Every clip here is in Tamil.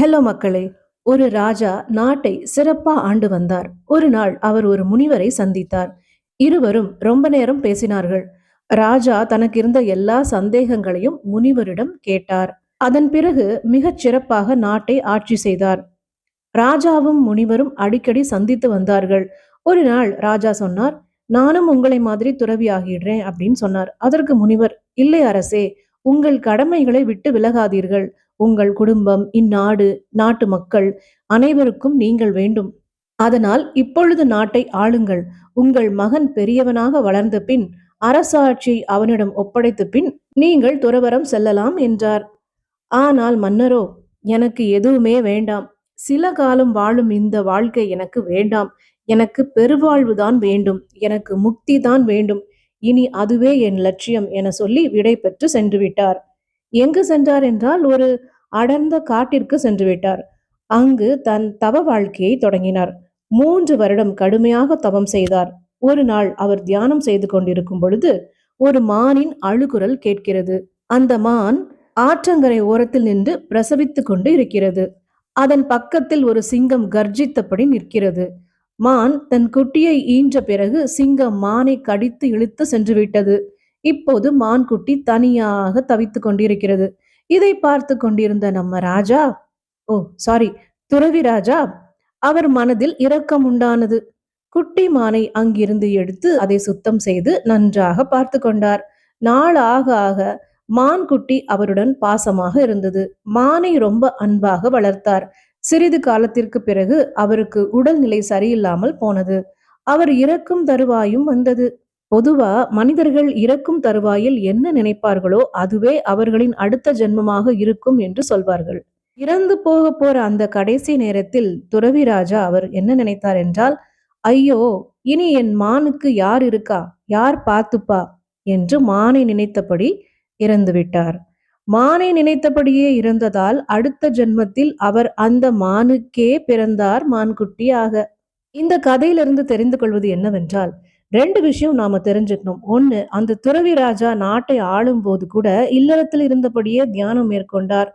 ஹலோ மக்களே ஒரு ராஜா நாட்டை சிறப்பா ஆண்டு வந்தார். ஒரு நாள் அவர் ஒரு முனிவரை சந்தித்தார். இருவரும் ரொம்ப நேரம் பேசினார்கள். ராஜா தனக்கு இருந்த எல்லா சந்தேகங்களையும் முனிவரிடம் கேட்டார். அதன் பிறகு மிகச் சிறப்பாக நாட்டை ஆட்சி செய்தார். ராஜாவும் முனிவரும் அடிக்கடி சந்தித்து வந்தார்கள். ஒரு நாள் ராஜா சொன்னார் நானும் உங்களை மாதிரி துறவி ஆகிடுறேன் அப்படின்னு சொன்னார். அதற்கு முனிவர் இல்லை அரசே உங்கள் கடமைகளை விட்டு விலகாதீர்கள். உங்கள் குடும்பம் இந்நாடு நாட்டு மக்கள் அனைவருக்கும் நீங்கள் வேண்டும். அதனால் இப்பொழுது நாட்டை ஆளுங்கள். உங்கள் மகன் பெரியவனாக வளர்ந்த பின் அரசாட்சி அவனிடம் ஒப்படைத்த பின் நீங்கள் துறவரம் செல்லலாம் என்றார். ஆனால் மன்னரோ எனக்கு எதுவுமே வேண்டாம். சில காலம் வாழும் இந்த வாழ்க்கை எனக்கு வேண்டாம். எனக்கு பெருவாழ்வுதான் வேண்டும். எனக்கு முக்தி தான் வேண்டும். இனி அதுவே என் லட்சியம் என சொல்லி விடை பெற்று சென்று விட்டார் எங்கு சென்றார் என்றால் ஒரு அடர்ந்த காட்டிற்கு சென்று விட்டார். அங்கு தன் தவ வாழ்க்கையை தொடங்கினார். மூன்று வருடம் கடுமையாக தவம் செய்தார். ஒரு நாள் அவர் தியானம் செய்து கொண்டிருக்கும் பொழுது ஒரு மானின் அழுகுரல் கேட்கிறது. அந்த மான் ஆற்றங்கரை ஓரத்தில் நின்று பிரசவித்துக் கொண்டு இருக்கிறது. அதன் பக்கத்தில் ஒரு சிங்கம் கர்ஜித்தபடி நிற்கிறது. மான் தன் குட்டியை ஈன்ற பிறகு சிங்கம் மானை கடித்து இழுத்து சென்று விட்டது. இப்போது மான் குட்டி தனியாக தவித்துக் கொண்டிருக்கிறது. இதை பார்த்து கொண்டிருந்த நம்ம ராஜா ஓ சாரி துறவி ராஜா அவர் மனதில் இரக்கம் உண்டானது. குட்டி மானை அங்கிருந்து எடுத்து அதை சுத்தம் செய்து நன்றாக பார்த்து கொண்டார். நாள் ஆக ஆக மான்குட்டி அவருடன் பாசமாக இருந்தது. மானை ரொம்ப அன்பாக வளர்த்தார். சிறிது காலத்திற்கு பிறகு அவருக்கு உடல்நிலை சரியில்லாமல் போனது. அவர் இறக்கும் தருவாயும் வந்தது. பொதுவா மனிதர்கள் இறக்கும் தருவாயில் என்ன நினைப்பார்களோ அதுவே அவர்களின் அடுத்த ஜென்மமாக இருக்கும் என்று சொல்வார்கள். இறந்து போக போற அந்த கடைசி நேரத்தில் துறவி ராஜா அவர் என்ன நினைத்தார் என்றால் ஐயோ இனி என் மானுக்கு யார் இருக்கா? யார் பார்த்துப்பா? என்று மானை நினைத்தபடி இறந்து விட்டார். மானை நினைத்தபடியே இருந்ததால் அடுத்த ஜென்மத்தில் அவர் அந்த மானுக்கே பிறந்தார் மான்குட்டியாக. இந்த கதையிலிருந்து தெரிந்து கொள்வது என்னவென்றால் ரெண்டு விஷயம் நாம தெரிஞ்சுக்கணும். ஒன்னு அந்த துறவி ராஜா நாட்டை ஆளும் போது கூட இல்லறத்தில் இருந்தபடியே தியானம் மேற்கொண்டார்.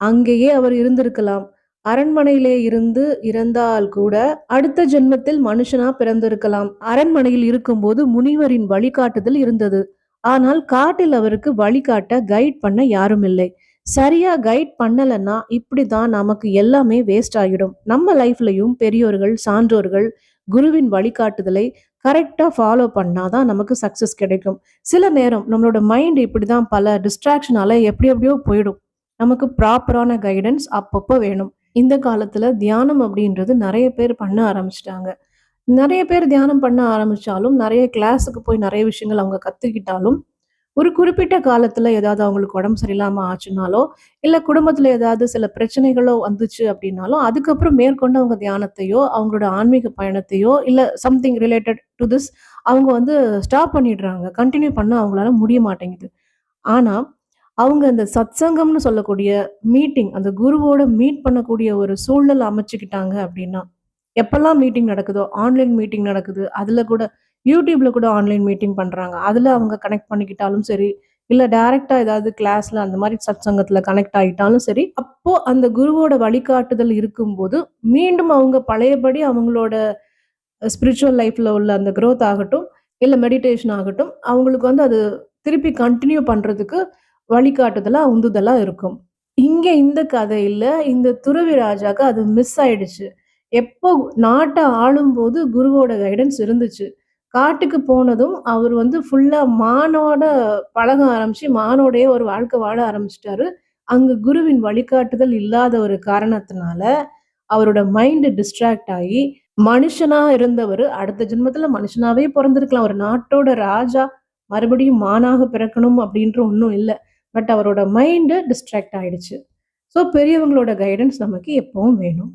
அங்கேயே அவர் இருந்திருக்கலாம். அரண்மனையிலே இருந்து இறந்தால் கூட அடுத்த ஜென்மத்தில் மனுஷனா பிறந்திருக்கலாம். அரண்மனையில் இருக்கும்போது முனிவரின் வழிகாட்டுதல் இருந்தது. ஆனால் காட்டில் அவருக்கு வழிகாட்ட கைட் பண்ண யாரும் இல்லை சரியா கைட் பண்ணலைன்னா இப்படிதான் நமக்கு எல்லாமே வேஸ்ட் ஆகிடும். நம்ம லைஃப்லயும் பெரியோர்கள் சான்றோர்கள் குருவின் வழிகாட்டுதலை கரெக்டாக ஃபாலோ பண்ணாதான் நமக்கு சக்ஸஸ் கிடைக்கும். சில நேரம் நம்மளோட மைண்ட் இப்படிதான் பல டிஸ்ட்ராக்ஷனால எப்படி எப்படியோ போயிடும். நமக்கு ப்ராப்பரான கைடன்ஸ் அப்பப்போ வேணும். இந்த காலத்துல தியானம் அப்படின்றது நிறைய பேர் பண்ண ஆரம்பிச்சிட்டாங்க. நிறைய பேர் தியானம் பண்ண ஆரம்பிச்சாலும் நிறைய கிளாஸுக்கு போய் நிறைய விஷயங்கள் அவங்க கற்றுக்கிட்டாலும் ஒரு குறிப்பிட்ட காலத்துல ஏதாவது அவங்களுக்கு உடம்பு சரியில்லாம ஆச்சுனாலோ இல்ல குடும்பத்துல ஏதாவது சில பிரச்சனைகளோ வந்துச்சு அப்படின்னாலும் அதுக்கப்புறம் மேற்கொண்டு அவங்க தியானத்தையோ அவங்களோட ஆன்மீக பயணத்தையோ இல்ல சம்திங் ரிலேட்டட் டு திஸ் அவங்க வந்து ஸ்டாப் பண்ணிடுறாங்க. கண்டினியூ பண்ண அவங்களால முடிய மாட்டேங்குது. ஆனா அவங்க அந்த சத்சங்கம்னு சொல்லக்கூடிய மீட்டிங் அந்த குருவோட மீட் பண்ணக்கூடிய ஒரு சூழ்நிலை அமைச்சுக்கிட்டாங்க அப்படின்னா எப்பெல்லாம் மீட்டிங் நடக்குதோ ஆன்லைன் மீட்டிங் நடக்குது அதுல கூட யூடியூப்ல கூட ஆன்லைன் மீட்டிங் பண்றாங்க. அதுல அவங்க கனெக்ட் பண்ணிக்கிட்டாலும் சரி இல்ல டைரக்டா ஏதாவது கிளாஸ்ல அந்த மாதிரி சத் சங்கத்துல கனெக்ட் ஆகிட்டாலும் சரி அப்போ அந்த குருவோட வழிகாட்டுதல் இருக்கும்போது மீண்டும் அவங்க பழையபடி அவங்களோட ஸ்பிரிச்சுவல் லைஃப்ல உள்ள அந்த க்ரோத் ஆகட்டும் இல்ல மெடிடேஷன் ஆகட்டும் அவங்களுக்கு வந்து அது திருப்பி கண்டினியூ பண்றதுக்கு வழிகாட்டுதலா உந்துதலா இருக்கும். இங்க இந்த கதையில இந்த துறவி ராஜாக்கு அது மிஸ் ஆயிடுச்சு. எப்போ நாட்டை ஆளும்போது குருவோட கைடன்ஸ் இருந்துச்சு. காட்டுக்கு போனதும் அவர் வந்து ஃபுல்லாக மானோட பழக ஆரம்பிச்சு மானோடையே ஒரு வாழ்க்கை வாழ ஆரம்பிச்சிட்டாரு. அங்கே குருவின் வழிகாட்டுதல் இல்லாத ஒரு காரணத்தினால அவரோட மைண்டு டிஸ்ட்ராக்ட் ஆகி மனுஷனாக இருந்தவர் அடுத்த ஜென்மத்தில் மனுஷனாகவே பிறந்திருக்கலாம். ஒரு நாட்டோட ராஜா மறுபடியும் மானாக பிறக்கணும் அப்படின்ற ஒன்றும் இல்லை. பட் அவரோட மைண்டு டிஸ்ட்ராக்ட் ஆயிடுச்சு. ஸோ பெரியவங்களோட கைடன்ஸ் நமக்கு எப்பவும் வேணும்.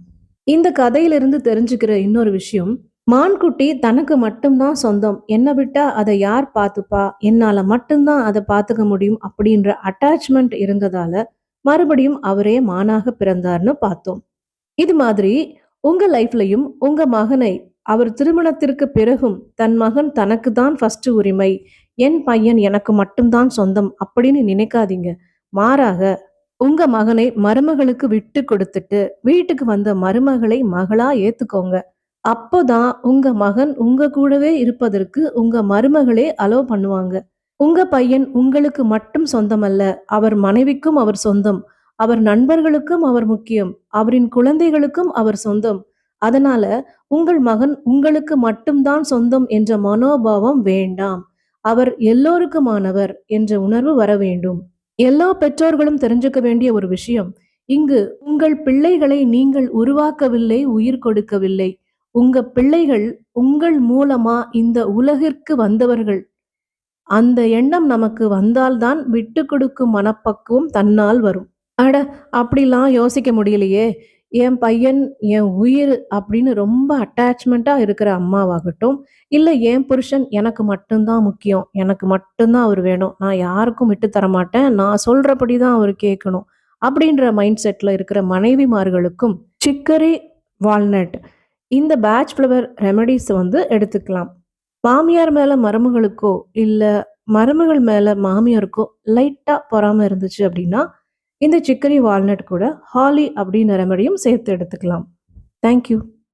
இந்த கதையிலிருந்து தெரிஞ்சுக்கிற இன்னொரு விஷயம் மான்குட்டி தனக்கு மட்டும்தான் சொந்தம். என்னை விட்டா அதை யார் பார்த்துப்பா? என்னால மட்டும்தான் அதை பார்த்துக்க முடியும் அப்படின்ற அட்டாச்மெண்ட் இருந்ததால மறுபடியும் அவரே மானாக பிறந்தார்னு பார்த்தோம். இது மாதிரி உங்க லைஃப்லயும் உங்க மகனை அவர் திருமணத்திற்கு பிறகும் தன் மகன் தனக்கு தான் ஃபர்ஸ்ட் உரிமை. என் பையன் எனக்கு மட்டும்தான் சொந்தம் அப்படின்னு நினைக்காதீங்க. மாறாக உங்க மகனை மருமகளுக்கு விட்டு கொடுத்துட்டு வீட்டுக்கு வந்த மருமகளை மகளா ஏத்துக்கோங்க. அப்போதான் உங்க மகன் உங்க கூடவே இருப்பதற்கு உங்க மருமகளே அலோ பண்ணுவாங்க. உங்க பையன் உங்களுக்கு மட்டும் சொந்தமல்ல அவர் மனைவிக்கும் அவர் சொந்தம் அவர் நண்பர்களுக்கும் அவர் முக்கியம் அவரின் குழந்தைகளுக்கும் அவர் சொந்தம். அதனால உங்கள் மகன் உங்களுக்கு மட்டும்தான் சொந்தம் என்ற மனோபாவம் வேண்டாம். அவர் எல்லோருக்குமானவர் என்ற உணர்வு வர வேண்டும். எல்லா பெற்றோர்களும் தெரிஞ்சுக்க வேண்டிய ஒரு விஷயம் இங்கு உங்கள் பிள்ளைகளை நீங்கள் உருவாக்கவில்லை உயிர் கொடுக்கவில்லை. உங்க பிள்ளைகள் உங்கள் மூலமா இந்த உலகிற்கு வந்தவர்கள். அந்த எண்ணம் நமக்கு வந்தால்தான் விட்டு கொடுக்கும் மனப்பக்குவம் தன்னால் வரும். அட அப்படிலாம் யோசிக்க முடியலையே. என் பையன் என் உயிர் அப்படின்னு ரொம்ப அட்டாச்மெண்ட்டாக இருக்கிற அம்மாவாகட்டும் இல்லை என் புருஷன் எனக்கு மட்டும்தான் முக்கியம். எனக்கு மட்டும்தான் அவர் வேணும். நான் யாருக்கும் விட்டு தர மாட்டேன். நான் சொல்கிறபடி தான் அவர் கேட்கணும். அப்படின்ற மைண்ட் செட்டில் இருக்கிற மனைவிமார்களுக்கும் சிக்கரி வால்நட் இந்த பேட்ச் ஃப்ளவர் ரெமடிஸை வந்து எடுத்துக்கலாம். மாமியார் மேலே மருமகளுக்கோ இல்லை மருமகள் மேலே மாமியாருக்கோ லைட்டாக பொறாமல் இருந்துச்சு அப்படின்னா இந்த சிக்கரி வால்நட் கூட ஹாலி அப்படின்னு ரெமடியும் சேர்த்து எடுத்துக்கலாம். தேங்க்யூ